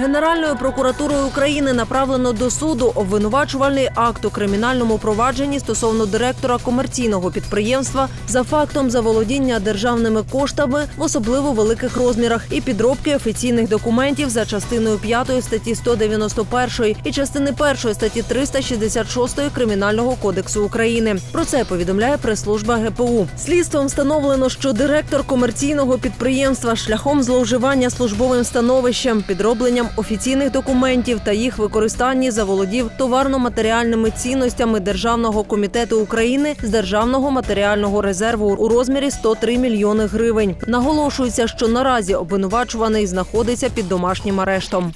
Генеральною прокуратурою України направлено до суду обвинувачувальний акт у кримінальному провадженні стосовно директора комерційного підприємства за фактом заволодіння державними коштами в особливо великих розмірах і підробки офіційних документів за частиною 5 статті 191 і частини 1 статті 366 Кримінального кодексу України. Про це повідомляє прес-служба ГПУ. Слідством встановлено, що директор комерційного підприємства шляхом зловживання службовим становищем, підробленням офіційних документів та їх використанні заволодів товарно-матеріальними цінностями Державного комітету України з державного матеріального резерву у розмірі 103 мільйони гривень. Наголошується, що наразі обвинувачуваний знаходиться під домашнім арештом.